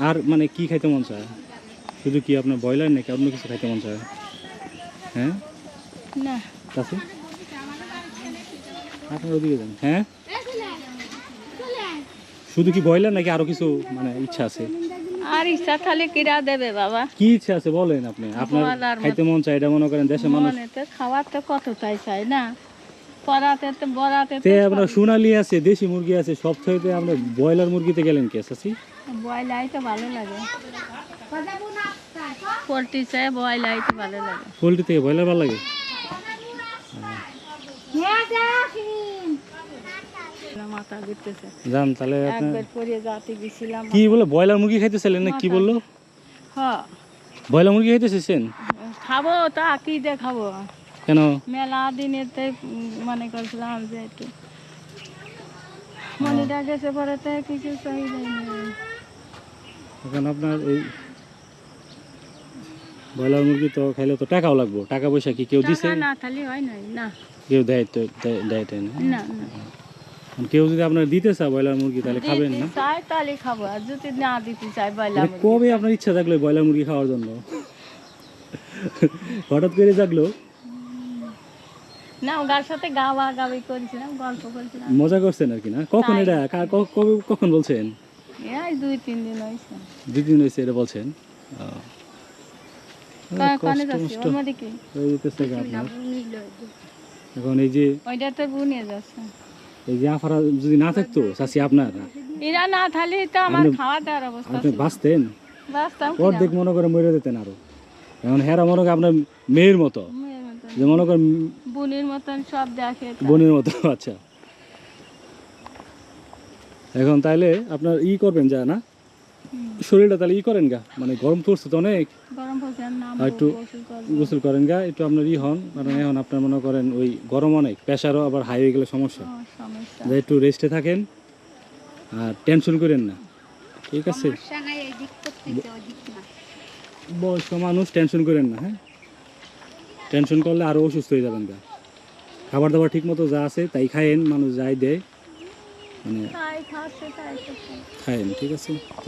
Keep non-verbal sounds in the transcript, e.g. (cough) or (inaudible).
আর মানে কি খাইতে মন চায়? শুধু কি আপনার ব্রয়লার নাকি অন্য কিছু খাইতে মন চায়? হ্যাঁ? না। চাষি আপনার ওদিকে যান। হ্যাঁ? শুধু কি ব্রয়লার নাকি আরও কিছু মানে ইচ্ছা আছে? আর ইচ্ছা খালি কিরা দেবে বাবা। কি ইচ্ছা আছে বলেন আপনি? আপনার খাইতে মন চায় এটা মনে করেন দেশের মানুষ খাওয়ার তো কতটাই চাই না? পড়াতে তো আপনার সোনালি আছে দেশি মুরগি আছে সব থেকে আমরা ব্রয়লার মুরগিতে গেলেন কে চাষি বয়েল ভালো লাগে। পোলট্রি চাই বয়েল ভালো লাগে। পোলট্রি থেকে ব্রয়লার ভালো লাগে? তাহলে কি বলে ব্রয়লার মুরগি খাইতেছিলেন না কি বলল? হ ব্রয়লার মুরগি খাব তা কি দিয়ে খাব? কেন? মেলা দিনেতে মনে করছিলাম যে একটু মনিটা গেছে পরে তো কিছু নেই। এখন আপনার এই ব্রয়লার মুরগি তো খাইলে তো টাকাও লাগবে। টাকা পয়সা কি কেউ দিছে? না থালি হয় নাই না। কেউ দেয় তো দেয়- না? কেউ যদি আপনার দিতে চায় ব্রয়লার মুরগি তাহলে খাবেন না? চাই তাহলে খাব আর যদি না দিতে চাই বললাম মানে কবে আপনার ইচ্ছা থাকল ব্রয়লার মুরগি খাওয়ার জন্য? হঠাৎ করে জাগলো? না সাথে গাওয়া গাবি করেছিলাম গল্প করেছিলাম। মজা করছেন আর কি না? কখন এটা? কবে কখন বলছেন? এই দুই তিন দিন হয়েছে। দুই দিন হয়েছে এটা বলছেন? এখন এই যে ওইটাতে বুনিয়ে যাচ্ছে। এই যে আফারা যদি না থাকতো চাষি আপনার? এরা না থালি তো আমার খাওয়া দাওয়ার অবস্থা আপনি বাঁচতেন? বাঁচতাম অর্ধেক মনে করে মরে যেতেন আরও। এখন হেরা মনে করে আপনার মেয়ের মতো। যে মনে করেন বুনির মতন সব দেখে। বোনের মতো (laughs) আচ্ছা। এখন তাইলে আপনার ই করবেন যা না? শরীরটা তাহলে ই করেন গা? মানে গরম পড়ছে তো অনেক। একটু গোসল করেন গা একটু আপনার ই হন। কারণ এখন আপনার মনে করেন ওই গরম অনেক প্রেশারও আবার হাই হয়ে গেলে সমস্যা। সমস্যা। যে একটু রেস্টে থাকেন আর টেনশন করেন না। ঠিক আছে? বয়স্ক মানুষ টেনশন করেন না হ্যাঁ? টেনশন করলে আরও অসুস্থ হয়ে যাবেন গা। খাবার দাবার ঠিক মতো যা আছে তাই খায়েন মানুষ যাই দেয় মানে খায়েন ঠিক আছে?